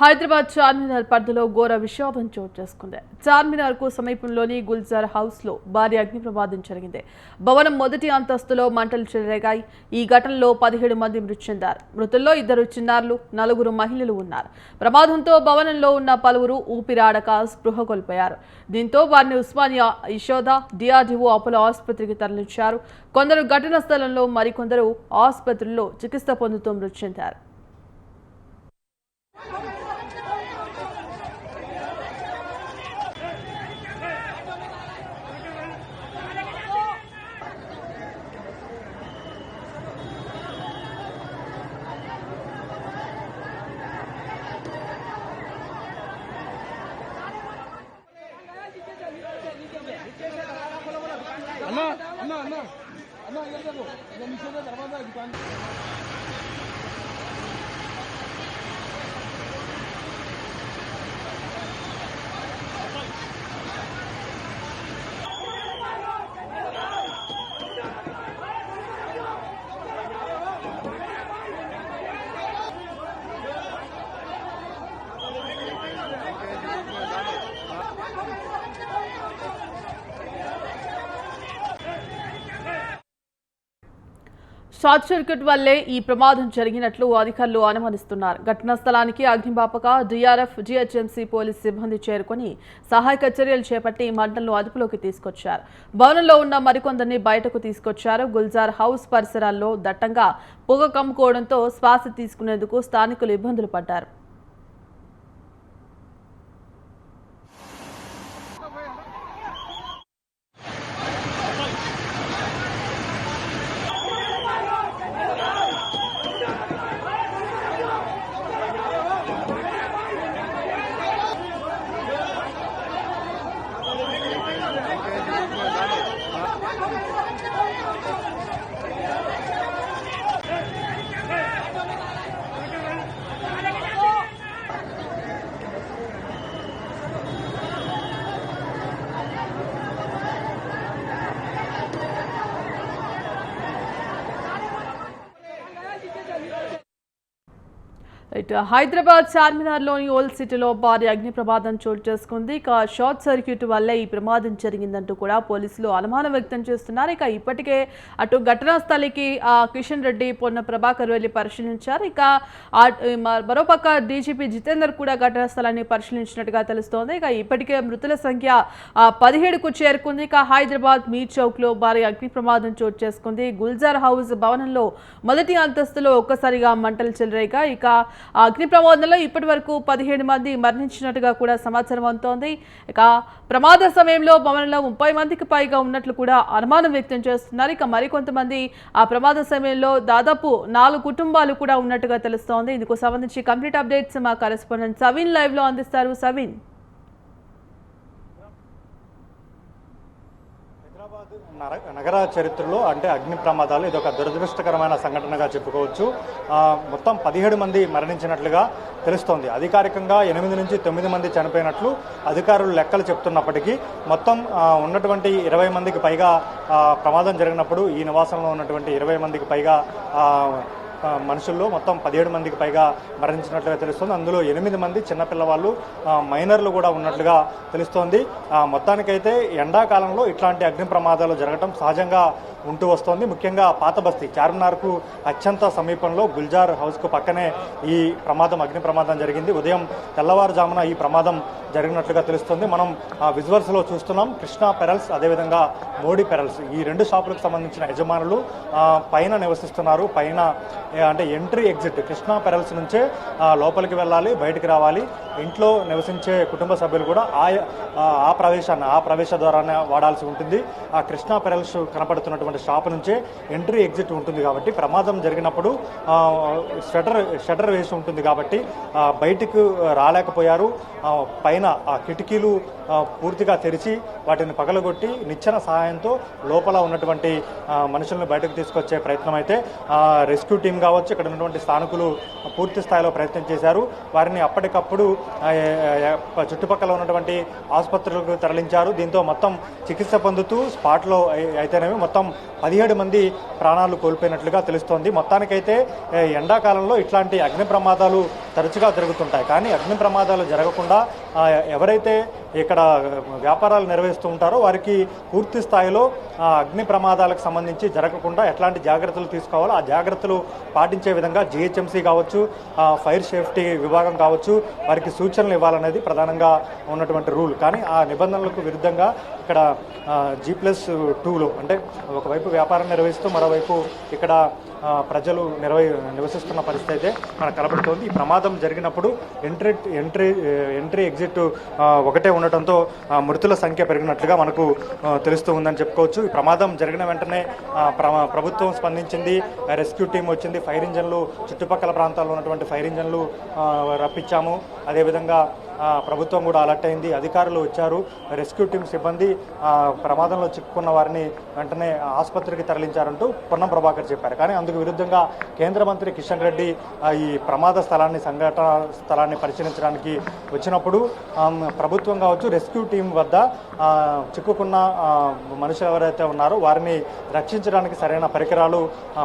హైదరాబాద్ చార్మినార్ పరిధిలో ఘోర విషాదం చోటు చేసుకుంది. చార్మినార్కు సమీపంలోని గుల్జార్ హౌస్లో భారీ అగ్ని ప్రమాదం జరిగింది. భవనం మొదటి అంతస్తులో మంటలు చెలరేగాయి. ఈ ఘటనలో పదిహేడు మంది మృతి చెందారు. మృతుల్లో ఇద్దరు చిన్నారులు నలుగురు మహిళలు ఉన్నారు. ప్రమాదంతో భవనంలో ఉన్న పలువురు ఊపిరాడక స్పృహ కోల్పోయారు. దీంతో వారిని ఉస్మానియా యశోద డిఆర్డీఓ అపోలో ఆసుపత్రికి తరలించారు. కొందరు ఘటనా స్థలంలో మరికొందరు ఆసుపత్రుల్లో చికిత్స పొందుతూ మృతి చెందారు అన్నా అన్నా అన్నా అన్నా ఇలా చెప్పు ఇలా నిమిషంలో తర్వాత దుకాణం షార్ట్ సర్క్యూట్ వల్లే ఈ ప్రమాదం జరిగినట్లు అధికారులు అనుమానిస్తున్నారు. ఘటనా స్థలానికి అగ్నిపాపక డిఆర్ఎఫ్ జీహెచ్ఎంసీ పోలీస్ సిబ్బంది చేరుకొని సహాయక చర్యలు చేపట్టి మంటలను అదుపులోకి తీసుకొచ్చారు. భవనంలో ఉన్న మరికొందరిని బయటకు తీసుకొచ్చారు. గుల్జార్ హౌస్ పరిసరాల్లో దట్టంగా పొగ కమ్ముకోవడంతో శ్వాస తీసుకునేందుకు స్థానికులు ఇబ్బందులు పడ్డారు. రైట్ హైదరాబాద్ చార్మినార్లోని ఓల్డ్ సిటీలో భారీ అగ్ని ప్రమాదం చోటు చేసుకుంది. ఇక షార్ట్ సర్క్యూట్ వల్లే ఈ ప్రమాదం జరిగిందంటూ కూడా పోలీసులు అనుమానం వ్యక్తం చేస్తున్నారు. ఇక ఇప్పటికే అటు ఘటనా స్థలికి కిషన్ రెడ్డి పొన్న ప్రభాకర్ వెళ్ళి పరిశీలించారు. ఇక మరోపక్క డీజీపీ జితేందర్ కూడా ఘటనా స్థలాన్ని పరిశీలించినట్టుగా తెలుస్తోంది. ఇక ఇప్పటికే మృతుల సంఖ్య పదిహేడుకు చేరుకుంది. ఇక హైదరాబాద్ మీర్ చౌక్లో భారీ అగ్ని ప్రమాదం చోటు చేసుకుంది. గుల్జార్ హౌస్ భవనంలో మొదటి అంతస్తులో ఒక్కసారిగా మంటలు చెలరేగా ఇక అగ్ని ప్రమాదంలో ఇప్పటి వరకు పదిహేడు మంది మరణించినట్టుగా కూడా సమాచారం అందుతోంది. ఇక ప్రమాద సమయంలో భవనంలో ముప్పై మందికి పైగా ఉన్నట్లు కూడా అనుమానం వ్యక్తం చేస్తున్నారు. ఇక మరికొంతమంది ఆ ప్రమాద సమయంలో దాదాపు నాలుగు కుటుంబాలు కూడా ఉన్నట్టుగా తెలుస్తోంది. ఇందుకు సంబంధించి కంప్లీట్ అప్డేట్స్ మా కరెస్పాండెంట్ సవిన్ లైవ్లో అందిస్తారు. సవిన్. హైదరాబాద్ నగర చరిత్రలో అంటే అగ్ని ప్రమాదాలు ఇది ఒక దురదృష్టకరమైన సంఘటనగా చెప్పుకోవచ్చు. మొత్తం పదిహేడు మంది మరణించినట్లుగా తెలుస్తోంది. అధికారికంగా ఎనిమిది నుంచి తొమ్మిది మంది చనిపోయినట్లు అధికారులు లెక్కలు చెప్తున్నప్పటికీ మొత్తం ఉన్నటువంటి ఇరవై మందికి పైగా ప్రమాదం జరిగినప్పుడు ఈ నివాసంలో ఉన్నటువంటి ఇరవై మందికి పైగా మనుషుల్లో మొత్తం పదిహేడు మందికి పైగా మరణించినట్లుగా తెలుస్తోంది. అందులో ఎనిమిది మంది చిన్నపిల్లవాళ్ళు మైనర్లు కూడా ఉన్నట్లుగా తెలుస్తోంది. మొత్తానికైతే ఎండాకాలంలో ఇట్లాంటి అగ్ని ప్రమాదాలు జరగటం సహజంగా ఉంటూ వస్తోంది. ముఖ్యంగా పాత బస్తీ చార్మినార్కు అత్యంత సమీపంలో గుల్జార్ హౌస్కు పక్కనే ఈ ప్రమాదం అగ్ని ప్రమాదం జరిగింది. ఉదయం తెల్లవారుజామున ఈ ప్రమాదం జరిగినట్లుగా తెలుస్తోంది. మనం విజువల్స్లో చూస్తున్నాం. కృష్ణా పెరల్స్ అదేవిధంగా మోడీ పెరల్స్ ఈ రెండు షాపులకు సంబంధించిన యజమానులు పైన నివసిస్తున్నారు. పైన అంటే ఎంట్రీ ఎగ్జిట్ కృష్ణా పెరల్స్ నుంచే లోపలికి వెళ్ళాలి బయటికి రావాలి. ఇంట్లో నివసించే కుటుంబ సభ్యులు కూడా ఆ ఆ- ప్రవేశాన్ని ఆ ప్రవేశ ద్వారానే వాడాల్సి ఉంటుంది. ఆ కృష్ణా పెరల్స్ కనపడుతున్నటువంటి షాప్ నుంచే ఎంట్రీ ఎగ్జిట్ ఉంటుంది కాబట్టి ప్రమాదం జరిగినప్పుడు షటర్ షటర్ వేసి ఉంటుంది కాబట్టి బయటికి రాలేకపోయారు. పైన ఆ కిటికీలు పూర్తిగా తెరిచి వాటిని పగలగొట్టి నిచ్చెన సహాయంతో లోపల ఉన్నటువంటి మనుషులను బయటకు తీసుకొచ్చే ప్రయత్నం అయితే రెస్క్యూ టీం టీం కావచ్చు ఇక్కడ ఉన్నటువంటి స్థానికులు పూర్తి స్థాయిలో ప్రయత్నం చేశారు. వారిని అప్పటికప్పుడు చుట్టుపక్కల ఉన్నటువంటి ఆసుపత్రులకు తరలించారు. దీంతో మొత్తం చికిత్స పొందుతూ స్పాట్లో అయితేనేవి అయితేనేమి మొత్తం పదిహేడు మంది ప్రాణాలు కోల్పోయినట్లుగా తెలుస్తోంది. మొత్తానికైతే ఎండాకాలంలో ఇట్లాంటి అగ్ని ప్రమాదాలు తరచుగా జరుగుతుంటాయి. కానీ అగ్ని ప్రమాదాలు జరగకుండా ఎవరైతే ఇక్కడ వ్యాపారాలు నిర్వహిస్తూ ఉంటారో వారికి పూర్తి స్థాయిలో అగ్ని ప్రమాదాలకు సంబంధించి జరగకుండా ఎట్లాంటి జాగ్రత్తలు తీసుకోవాలో ఆ జాగ్రత్తలు పాటించే విధంగా జిహెచ్ఎంసీ కావచ్చు ఫైర్ సేఫ్టీ విభాగం కావచ్చు వారికి సూచనలు ఇవ్వాలనేది ప్రధానంగా ఉన్నటువంటి రూల్. కానీ ఆ నిబంధనలకు విరుద్ధంగా ఇక్కడ జీ ప్లస్ టూలో అంటే ఒకవైపు వ్యాపారం నిర్వహిస్తూ మరోవైపు ఇక్కడ ప్రజలు నిర్వహి నివసిస్తున్న పరిస్థితి అయితే మనకు కనబడుతోంది ఈ ప్రమాదం జరిగినప్పుడు ఎంట్రీ ఎంట్రీ ఎంట్రీ ఎగ్జిట్ ఒకటే ఉన్న ఉండటంతో మృతుల సంఖ్య పెరిగినట్లుగా మనకు తెలుస్తూ ఉందని చెప్పుకోవచ్చు. ఈ ప్రమాదం జరిగిన వెంటనే ప్రభుత్వం స్పందించింది రెస్క్యూ టీం వచ్చింది ఫైర్ ఇంజన్లు చుట్టుపక్కల ప్రాంతాల్లో ఉన్నటువంటి ఫైర్ ఇంజన్లు రప్పించాము. అదేవిధంగా ప్రభుత్వం కూడా అలర్ట్ అయింది. అధికారులు వచ్చారు. రెస్క్యూ టీం సిబ్బంది ప్రమాదంలో చిక్కుకున్న వారిని వెంటనే ఆసుపత్రికి తరలించారంటూ పొన్నం ప్రభాకర్ చెప్పారు. కానీ అందుకు విరుద్ధంగా కేంద్ర మంత్రి కిషన్ రెడ్డి ఈ ప్రమాద స్థలాన్ని సంఘటన స్థలాన్ని పరిశీలించడానికి వచ్చినప్పుడు ప్రభుత్వం కావచ్చు రెస్క్యూ టీం వద్ద చిక్కుకున్న మనుషులు ఎవరైతే ఉన్నారో వారిని రక్షించడానికి సరైన పరికరాలు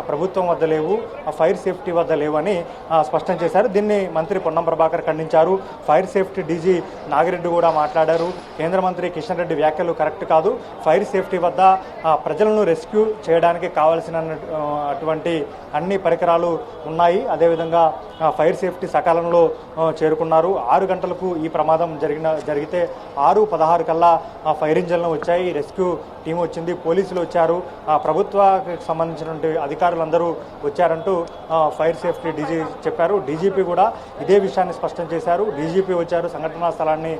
ప్రభుత్వం వద్ద లేవు ఫైర్ సేఫ్టీ వద్ద లేవని స్పష్టం చేశారు. దీన్ని మంత్రి పొన్నం ప్రభాకర్ ఖండించారు. ఫైర్ సేఫ్టీ డీజీ నాగిరెడ్డి కూడా మాట్లాడారు. కేంద్ర మంత్రి కిషన్ రెడ్డి వ్యాఖ్యలు కరెక్ట్ కాదు. ఫైర్ సేఫ్టీ వద్ద ప్రజలను రెస్క్యూ చేయడానికి కావలసిన అటువంటి అన్ని పరికరాలు ఉన్నాయి. అదేవిధంగా ఫైర్ సేఫ్టీ సకాలంలో చేరుకున్నారు. ఆరు గంటలకు ఈ ప్రమాదం జరిగిన జరిగితే ఆరు పదహారు కల్లా ఫైర్ ఇంజన్లు వచ్చాయి. రెస్క్యూ టీం వచ్చింది పోలీసులు వచ్చారు. ఆ, ప్రభుత్వానికి సంబంధించినటువంటి అధికారులందరూ వచ్చారంటూ ఫైర్ సేఫ్టీ డీజీ చెప్పారు. డీజీపీ కూడా ఇదే విషయాన్ని స్పష్టం చేశారు. డీజీపీ వచ్చారు సంఘటనా స్థలాన్ని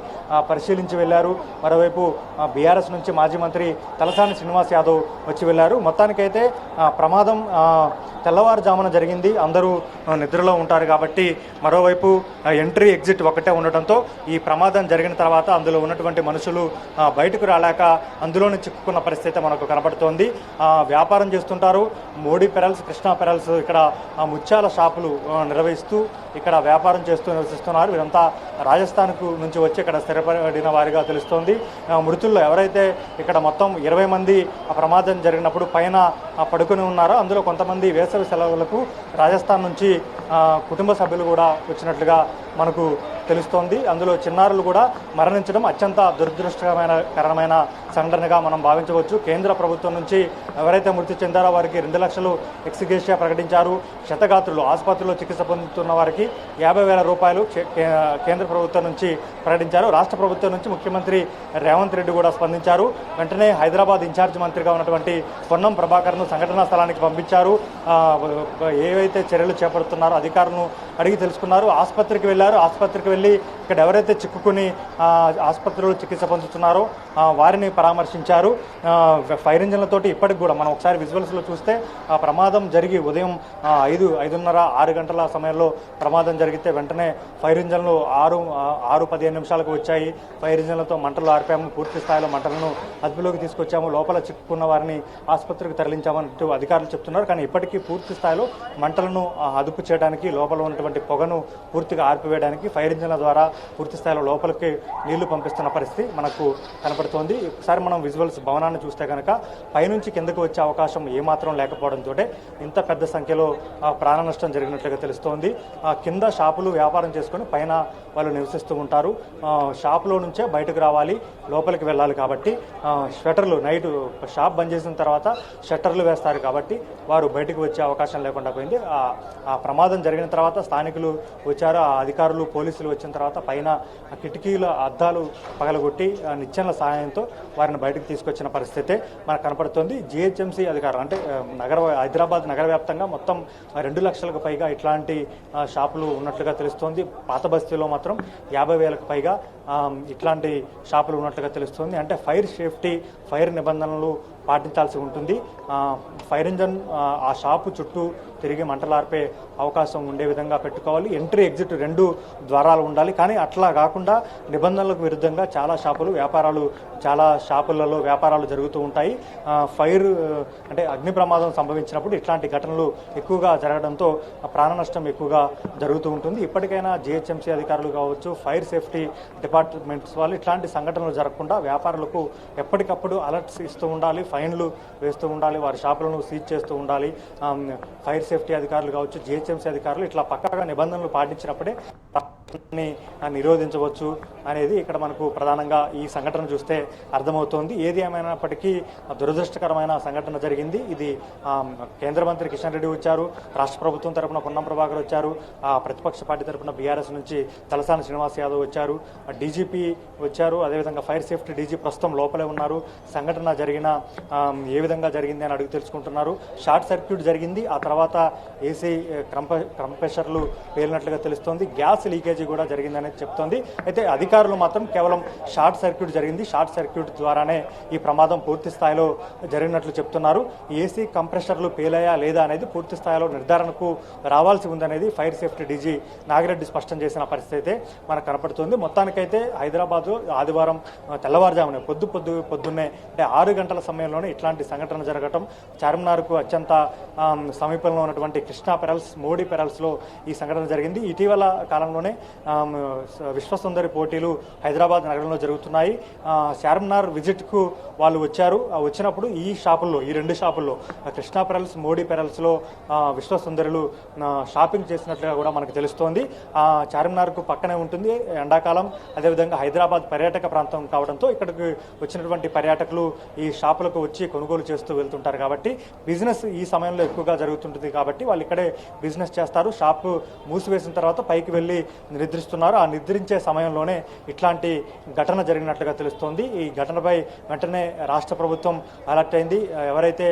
పరిశీలించి వెళ్ళారు. మరోవైపు బీఆర్ఎస్ నుంచి మాజీ మంత్రి తలసాని శ్రీనివాస్ యాదవ్ వచ్చి వెళ్ళారు. మొత్తానికైతే ప్రమాదం తెల్లవారుజామున జరిగింది. అందరూ నిద్రలో ఉంటారు కాబట్టి మరోవైపు ఎంట్రీ ఎగ్జిట్ ఒకటే ఉండటంతో ఈ ప్రమాదం జరిగిన తర్వాత అందులో ఉన్నటువంటి మనుషులు బయటకు రాలేక అందులోనే చిక్కుకున్న పరిస్థితి మనకు కనబడుతోంది. వ్యాపారం చేస్తుంటారు. మోడీ పెరల్స్ కృష్ణా పెరల్స్ ఇక్కడ ముత్యాల షాపులు నిర్వహిస్తూ ఇక్కడ వ్యాపారం చేస్తూ నివసిస్తున్నారు. వీరంతా రాజస్థాన్కు నుంచి వచ్చి ఇక్కడ స్థిరపడిన వారిగా తెలుస్తోంది. మృతుల్లో ఎవరైతే ఇక్కడ మొత్తం ఇరవై మంది ఆ ప్రమాదం జరిగినప్పుడు పైన పడుకుని ఉన్నారో అందులో కొంతమంది వేసవి సెలవులకు రాజస్థాన్ నుంచి కుటుంబ సభ్యులు కూడా వచ్చినట్లుగా మనకు తెలుస్తోంది. అందులో చిన్నారులు కూడా మరణించడం అత్యంత దురదృష్టకరమైన కరమైన సంఘటనగా మనం భావించవచ్చు. కేంద్ర ప్రభుత్వం నుంచి ఎవరైతే మృతి చెందారో వారికి రెండు లక్షలు ఎక్స్గ్రేషియా ప్రకటించారు. క్షతగాత్రులు ఆసుపత్రిలో చికిత్స పొందుతున్న వారికి యాభై వేల రూపాయలు కేంద్ర ప్రభుత్వం నుంచి ప్రకటించారు. రాష్ట్ర ప్రభుత్వం నుంచి ముఖ్యమంత్రి రేవంత్ రెడ్డి కూడా స్పందించారు. వెంటనే హైదరాబాద్ ఇన్ఛార్జ్ మంత్రిగా ఉన్నటువంటి పొన్నం ప్రభాకర్ను సంఘటనా స్థలానికి పంపించారు. ఏవైతే చర్యలు చేపడుతున్నారో అధికారులను అడిగి తెలుసుకున్నారు. ఆసుపత్రికి వెళ్ళారు. ఆసుపత్రికి వెళ్ళి ఇక్కడ ఎవరైతే చిక్కుకుని ఆ, ఆసుపత్రిలో చికిత్స పొందుతున్నారో వారిని పరామర్శించారు. ఫైర్ ఇంజన్లతోటి ఇప్పటికి కూడా మనం ఒకసారి విజువల్స్లో చూస్తే ఆ ప్రమాదం జరిగి ఉదయం ఐదు ఐదున్నర ఆరు గంటల సమయంలో ప్రమాదం జరిగితే వెంటనే ఫైర్ ఇంజన్లు ఆరు ఆరు పదిహేను నిమిషాలకు వచ్చాయి. ఫైర్ ఇంజన్లతో మంటలు ఆర్పాము పూర్తి స్థాయిలో మంటలను అదుపులోకి తీసుకొచ్చాము. లోపల చిక్కుకున్న వారిని ఆసుపత్రికి తరలించామంటూ అధికారులు చెప్తున్నారు. కానీ ఇప్పటికీ పూర్తి స్థాయిలో మంటలను అదుపు చేయడానికి లోపల ఉన్నటువంటి పొగను పూర్తిగా ఆర్పివేయడానికి ఫైర్ ఇంజన్ల ద్వారా పూర్తి స్థాయిలో లోపలికి నీళ్ళు పంపిస్తున్న పరిస్థితి మనకు కనపడుతోంది. ఒకసారి మనం విజువల్స్ భవనాన్ని చూస్తే కనుక పైనుంచి కిందకు వచ్చే అవకాశం ఏమాత్రం లేకపోవడంతో ఇంత పెద్ద సంఖ్యలో ప్రాణ నష్టం జరిగినట్లుగా తెలుస్తోంది. కింద షాపులు వ్యాపారం చేసుకొని పైన వాళ్ళు నివసిస్తూ ఉంటారు. షాపులో నుంచే బయటకు రావాలి లోపలికి వెళ్ళాలి కాబట్టి షట్టర్లు నైట్ షాప్ బంద్ చేసిన తర్వాత షట్టర్లు వేస్తారు కాబట్టి వారు బయటకు వచ్చే అవకాశం లేకుండా పోయింది. ఆ ఆ ప్రమాదం జరిగిన తర్వాత స్థానికులు వచ్చారు ఆ అధికారులు పోలీసులు వచ్చిన తర్వాత పైన కిటికీల అద్దాలు పగలగొట్టి నిచ్చెనల సహాయంతో వారిని బయటకు తీసుకొచ్చిన పరిస్థితే మనకు కనపడుతుంది జిహెచ్ఎంసీ అధికారులు అంటే నగర హైదరాబాద్ నగర వ్యాప్తంగా మొత్తం రెండు లక్షలకు పైగా ఇట్లాంటి షాపులు ఉన్నట్లుగా తెలుస్తోంది. పాత బస్తీలో మాత్రం యాభై వేలకు పైగా ఇట్లాంటి షాపులు ఉన్నట్లుగా తెలుస్తుంది. అంటే ఫైర్ సేఫ్టీ ఫైర్ నిబంధనలు పాటించాల్సి ఉంటుంది. ఫైర్ ఇంజన్ ఆ షాపు చుట్టూ తిరిగి మంటలార్పే అవకాశం ఉండే విధంగా పెట్టుకోవాలి. ఎంట్రీ ఎగ్జిట్ రెండు ద్వారాలు ఉండాలి. కానీ అట్లా కాకుండా నిబంధనలకు విరుద్ధంగా చాలా షాపులు వ్యాపారాలు చాలా షాపులలో వ్యాపారాలు జరుగుతూ ఉంటాయి. ఫైర్ అంటే అగ్ని ప్రమాదం సంభవించినప్పుడు ఇట్లాంటి ఘటనలు ఎక్కువగా జరగడంతో ప్రాణ నష్టం ఎక్కువగా జరుగుతూ ఉంటుంది. ఇప్పటికైనా జిహెచ్ఎంసీ అధికారులు కావచ్చు ఫైర్ సేఫ్టీ డిపార్ట్మెంట్స్ వాళ్ళు ఇట్లాంటి సంఘటనలు జరగకుండా వ్యాపారులకు ఎప్పటికప్పుడు అలర్ట్స్ ఇస్తూ ఉండాలి ఫైన్లు వేస్తూ ఉండాలి వారి షాపులను సీజ్ చేస్తూ ఉండాలి. ఫైర్ సేఫ్టీ అధికారులు కావచ్చు జిహెచ్ఎంసీ అధికారులు ఇట్లా పక్కగా నిబంధనలు పాటించినప్పుడే ని నిరోధించవచ్చు అనేది ఇక్కడ మనకు ప్రధానంగా ఈ సంఘటన చూస్తే అర్థమవుతోంది. ఏది ఏమైనప్పటికీ దురదృష్టకరమైన సంఘటన జరిగింది. ఇది కేంద్ర మంత్రి కిషన్ రెడ్డి వచ్చారు రాష్ట్ర ప్రభుత్వం తరపున పొన్నం ప్రభాకర్ వచ్చారు ఆ ప్రతిపక్ష పార్టీ తరపున బీఆర్ఎస్ నుంచి తలసాని శ్రీనివాస్ యాదవ్ వచ్చారు డీజీపీ వచ్చారు అదేవిధంగా ఫైర్ సేఫ్టీ డీజీ ప్రస్తుతం లోపలే ఉన్నారు. సంఘటన జరిగిన ఏ విధంగా జరిగింది అని అడిగి తెలుసుకుంటున్నారు. షార్ట్ సర్క్యూట్ జరిగింది. ఆ తర్వాత ఏసీ క్రంప క్రంపెషర్లు పేలినట్లుగా తెలుస్తోంది. గ్యాస్ లీకేజ్ కూడా జరిగిందనేది చెప్తోంది. అయితే అధికారులు మాత్రం కేవలం షార్ట్ సర్క్యూట్ జరిగింది. షార్ట్ సర్క్యూట్ ద్వారానే ఈ ప్రమాదం పూర్తి స్థాయిలో జరిగినట్లు చెప్తున్నారు. ఏసీ కంప్రెషర్లు పేలాయా లేదా అనేది పూర్తి స్థాయిలో నిర్ధారణకు రావాల్సి ఉందనేది ఫైర్ సేఫ్టీ డీజీ నాగిరెడ్డి స్పష్టం చేసిన పరిస్థితి అయితే మనకు కనపడుతుంది. మొత్తానికైతే హైదరాబాద్ ఆదివారం తెల్లవారుజామున పొద్దు పొద్దు పొద్దున్నే అంటే ఆరు గంటల సమయంలోనే ఇట్లాంటి సంఘటన జరగటం చార్మినార్కు అత్యంత సమీపంలో ఉన్నటువంటి కృష్ణా పెరల్స్ మోడీ పెరల్స్లో ఈ సంఘటన జరిగింది. ఇటీవల కాలంలోనే విశ్వసుందరి పోటీలు హైదరాబాద్ నగరంలో జరుగుతున్నాయి. చార్మినార్ విజిట్కు వాళ్ళు వచ్చారు. వచ్చినప్పుడు ఈ షాపుల్లో ఈ రెండు షాపుల్లో కృష్ణా పెరల్స్ మోడీ పెరల్స్లో విశ్వసుందరులు షాపింగ్ చేసినట్లుగా కూడా మనకు తెలుస్తోంది. చార్మినార్కు పక్కనే ఉంటుంది. ఎండాకాలం అదేవిధంగా హైదరాబాద్ పర్యాటక ప్రాంతం కావడంతో ఇక్కడికి వచ్చినటువంటి పర్యాటకులు ఈ షాపులకు వచ్చి కొనుగోలు చేస్తూ వెళ్తుంటారు కాబట్టి బిజినెస్ ఈ సమయంలో ఎక్కువగా జరుగుతుంటుంది కాబట్టి వాళ్ళు ఇక్కడే బిజినెస్ చేస్తారు. షాపు మూసివేసిన తర్వాత పైకి వెళ్ళి నిద్రిస్తున్నారు. ఆ నిద్రించే సమయంలోనే ఇట్లాంటి ఘటన జరిగినట్లుగా తెలుస్తోంది. ఈ ఘటనపై వెంటనే రాష్ట్ర ప్రభుత్వం అలర్ట్ అయింది. ఎవరైతే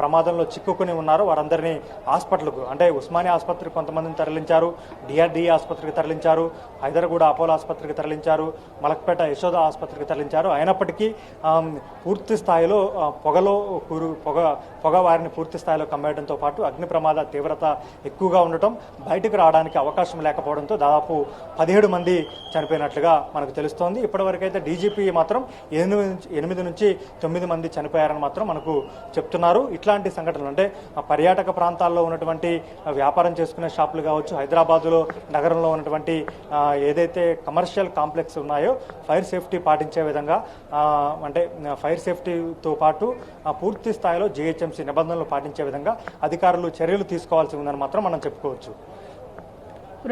ప్రమాదంలో చిక్కుకుని ఉన్నారో వారందరినీ హాస్పిటల్కు అంటే ఉస్మానియా ఆసుపత్రికి కొంతమందిని తరలించారు. డిఆర్డి ఆసుపత్రికి తరలించారు. హైదరాబాద్ అపోలో ఆసుపత్రికి తరలించారు. మలక్పేట యశోద ఆసుపత్రికి తరలించారు. అయినప్పటికీ పూర్తి స్థాయిలో పొగలో కూరు పొగ పొగ వారిని పూర్తి స్థాయిలో కమ్మేయడంతో పాటు అగ్ని ప్రమాద తీవ్రత ఎక్కువగా ఉండటం బయటకు రావడానికి అవకాశం లేకపోవడంతో దాదాపు పదిహేడు మంది చనిపోయినట్లుగా మనకు తెలుస్తోంది. ఇప్పటివరకైతే డీజీపీ మాత్రం ఎనిమిది ఎనిమిది నుంచి తొమ్మిది మంది చనిపోయారని మాత్రం మనకు చెప్తున్నారు. ఇట్లాంటి సంఘటనలు అంటే ఆ పర్యాటక ప్రాంతాల్లో ఉన్నటువంటి వ్యాపారం చేసుకునే షాపులు కావచ్చు హైదరాబాదులో నగరంలో ఉన్నటువంటి ఏదైతే కమర్షియల్ కాంప్లెక్స్ ఉన్నాయో ఫైర్ సేఫ్టీ పాటించే విధంగా అంటే ఫైర్ సేఫ్టీతో పాటు పూర్తి స్థాయిలో జిహెచ్ఎంసీ నిబంధనలు పాటించే విధంగా అధికారులు చర్యలు తీసుకోవాల్సి ఉందని మాత్రం మనం చెప్పుకోవచ్చు.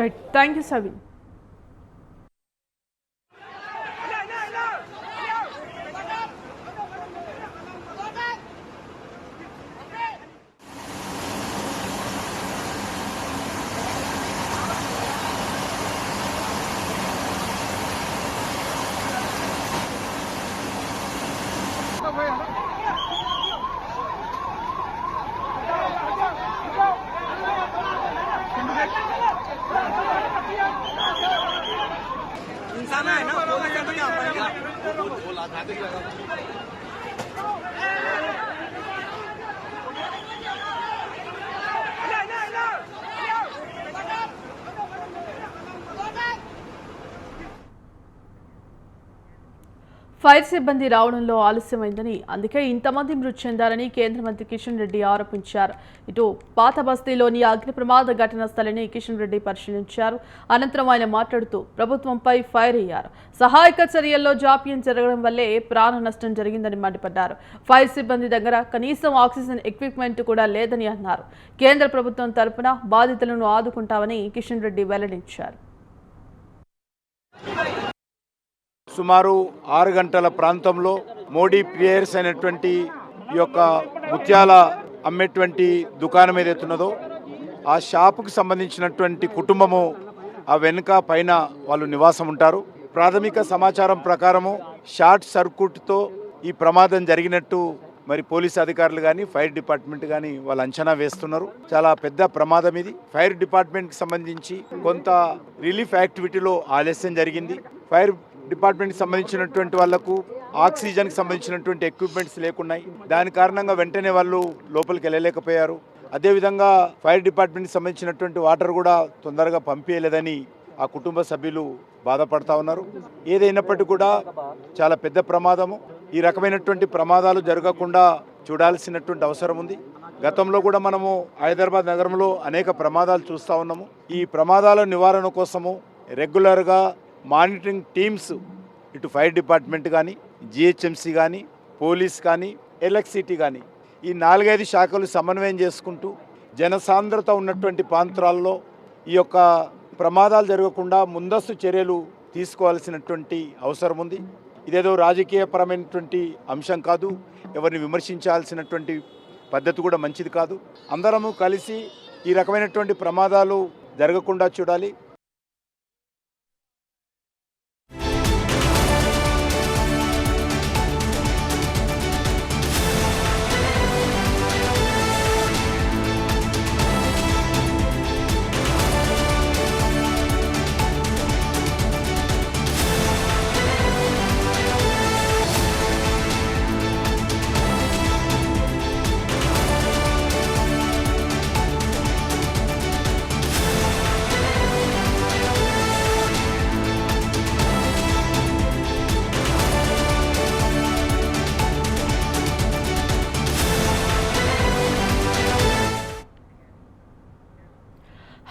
Right thank you Savin fire సిబ్బంది రావడంలో ఆలస్యమైందని అందుకే ఇంతమంది మృతి చెందారని కేంద్ర మంత్రి కిషన్ రెడ్డి ఆరోపించారు. ఇటు పాత బస్తీలోని అగ్ని ప్రమాద ఘటన స్థలిని కిషన్ రెడ్డి పరిశీలించారు. అనంతరం ఆయన మాట్లాడుతూ ప్రభుత్వంపై ఫైర్ అయ్యారు. సహాయక చర్యల్లో జాప్యం జరగడం వల్లే ప్రాణ నష్టం జరిగిందని మండిపడ్డారు. ఫైర్ సిబ్బంది దగ్గర కనీసం ఆక్సిజన్ ఎక్విప్మెంట్ కూడా లేదని అన్నారు. కేంద్ర ప్రభుత్వం తరపున బాధితులను ఆదుకుంటామని కిషన్ రెడ్డి వెల్లడించారు. సుమారు ఆరు గంటల ప్రాంతంలో మోడీ ప్రియర్స్ అయినటువంటి ఈ యొక్క ముత్యాల అమ్మేటువంటి దుకాణం ఏదైతే ఉన్నదో ఆ షాపుకు సంబంధించినటువంటి కుటుంబము ఆ వెనుక పైన వాళ్ళు నివాసం ఉంటారు. ప్రాథమిక సమాచారం ప్రకారము షార్ట్ సర్క్యూట్తో ఈ ప్రమాదం జరిగినట్టు మరి పోలీస్ అధికారులు కానీ ఫైర్ డిపార్ట్మెంట్ కానీ వాళ్ళు అంచనా వేస్తున్నారు. చాలా పెద్ద ప్రమాదం ఇది. ఫైర్ డిపార్ట్మెంట్కి సంబంధించి కొంత రిలీఫ్ యాక్టివిటీలో ఆలస్యం జరిగింది. ఫైర్ డిపార్ట్మెంట్కి సంబంధించినటువంటి వాళ్ళకు ఆక్సిజన్కి సంబంధించినటువంటి ఎక్విప్మెంట్స్ లేకున్నాయి. దాని కారణంగా వెంటనే వాళ్ళు లోపలికి వెళ్ళలేకపోయారు. అదేవిధంగా ఫైర్ డిపార్ట్మెంట్కి సంబంధించినటువంటి వాటర్ కూడా తొందరగా పంపించలేదని ఆ కుటుంబ సభ్యులు బాధపడతా ఉన్నారు. ఏదైనప్పటికీ కూడా చాలా పెద్ద ప్రమాదము. ఈ రకమైనటువంటి ప్రమాదాలు జరగకుండా చూడాల్సినటువంటి అవసరం ఉంది. గతంలో కూడా మనము హైదరాబాద్ నగరంలో అనేక ప్రమాదాలు చూస్తూ ఉన్నాము. ఈ ప్రమాదాల నివారణ కోసము రెగ్యులర్గా మానిటరింగ్ టీమ్స్ ఇటు ఫైర్ డిపార్ట్మెంట్ కానీ జిహెచ్ఎంసీ కానీ పోలీస్ కానీ ఎలక్ట్రిసిటీ కానీ ఈ నాలుగైదు శాఖలు సమన్వయం చేసుకుంటూ జనసాంద్రత ఉన్నటువంటి ప్రాంతాల్లో ఈ యొక్క ప్రమాదాలు జరగకుండా ముందస్తు చర్యలు తీసుకోవాల్సినటువంటి అవసరం ఉంది ఇదేదో రాజకీయపరమైనటువంటి అంశం కాదు. ఎవరిని విమర్శించాల్సినటువంటి పద్ధతి కూడా మంచిది కాదు. అందరము కలిసి ఈ రకమైనటువంటి ప్రమాదాలు జరగకుండా చూడాలి.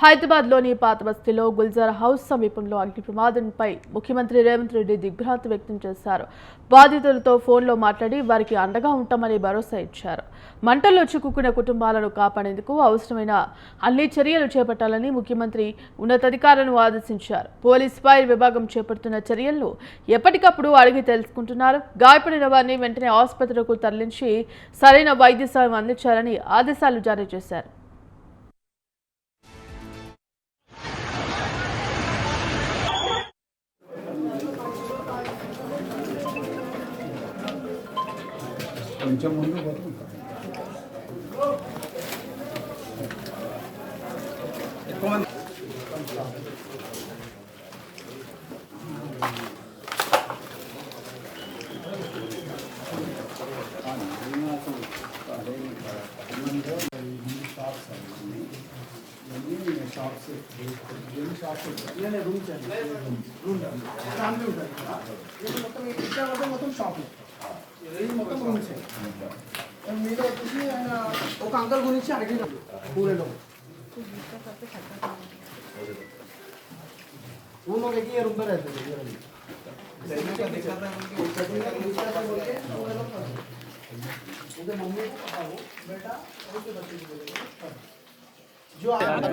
హైదరాబాద్లోని పాత బస్తీలో గుల్జార్ హౌస్ సమీపంలో అగ్ని ప్రమాదంపై ముఖ్యమంత్రి రేవంత్ రెడ్డి దిగ్భ్రాంతి వ్యక్తం చేశారు. బాధితులతో ఫోన్లో మాట్లాడి వారికి అండగా ఉంటామని భరోసా ఇచ్చారు. మంటల్లో చిక్కుకున్న కుటుంబాలను కాపాడేందుకు అవసరమైన అన్ని చర్యలు చేపట్టాలని ముఖ్యమంత్రి ఉన్నతాధికారులను ఆదేశించారు. పోలీస్ ఫైర్ విభాగం చేపడుతున్న చర్యలను ఎప్పటికప్పుడు అడిగి తెలుసుకుంటున్నారు. గాయపడిన వారిని వెంటనే ఆసుపత్రికి తరలించి సరైన వైద్య సాయం అందించాలని ఆదేశాలు జారీ చేశారు. 엄청 먼저 보던가. 그만. रूम चाहिए रूम चाहिए ఇక్కడ మొత్తం మొత్తం షాప్ ఇది మొత్తం రూమ్స్ మీద వచ్చేసి ఆయన ఒక అంకల్ గురించి అడిగినాడు కూరలో वो लोग एक ही रूम में रहते थे उनके मम्मी को बताओ बेटा उसके बच्चे को बोलो जो आप